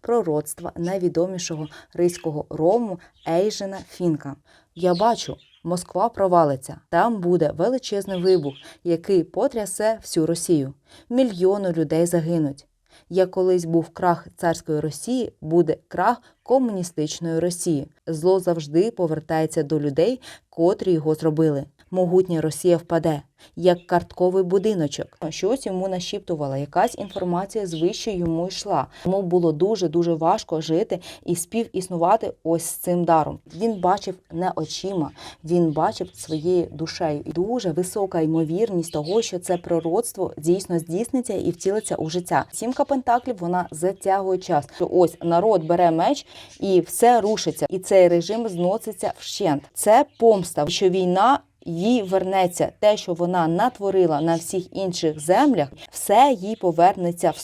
пророцтва найвідомішого ризького рому Ейжена Фінка. Я бачу, Москва провалиться. Там буде величезний вибух, який потрясе всю Росію. Мільйони людей загинуть. Як колись був крах царської Росії, буде крах комуністичної Росії. Зло завжди повертається до людей, котрі його зробили. Могутня Росія впаде, як картковий будиночок. Щось йому нашіптувала, якась інформація звище йому йшла. Йому було дуже дуже важко жити і співіснувати ось з цим даром. Він бачив не очима, він бачив своєю душею. І дуже висока ймовірність того, що це пророцтво дійсно здійсниться і втілиться у життя. Сімка пентаклів вона затягує час. Що ось народ бере меч і все рушиться, і цей режим зноситься вщент. Це помста, що війна. Їй вернеться. Те, що вона натворила на всіх інших землях, все їй повернеться в